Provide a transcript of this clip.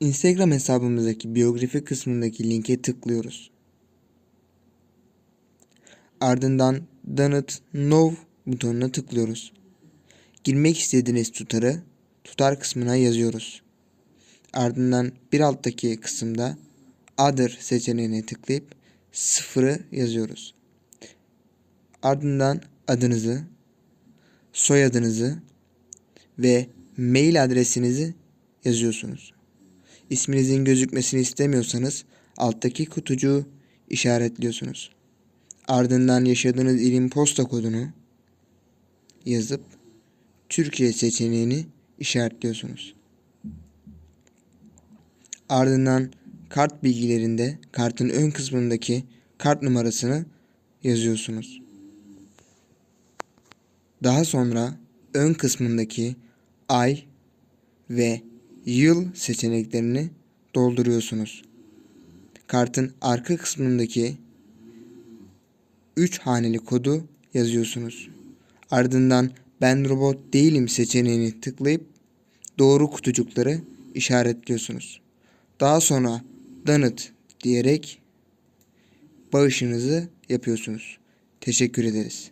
Instagram hesabımızdaki biyografi kısmındaki linke tıklıyoruz. Ardından Donut Now butonuna tıklıyoruz. Girmek istediğiniz tutarı tutar kısmına yazıyoruz. Ardından bir alttaki kısımda Other seçeneğine tıklayıp sıfırı yazıyoruz. Ardından adınızı, soyadınızı ve mail adresinizi yazıyorsunuz. İsminizin gözükmesini istemiyorsanız alttaki kutucuğu işaretliyorsunuz. Ardından yaşadığınız ilin posta kodunu yazıp Türkiye seçeneğini işaretliyorsunuz. Ardından kart bilgilerinde kartın ön kısmındaki kart numarasını yazıyorsunuz. Daha sonra ön kısmındaki ay ve yıl seçeneklerini dolduruyorsunuz. Kartın arka kısmındaki 3 haneli kodu yazıyorsunuz. Ardından ben robot değilim seçeneğini tıklayıp doğru kutucukları işaretliyorsunuz. Daha sonra Donut diyerek bağışınızı yapıyorsunuz. Teşekkür ederiz.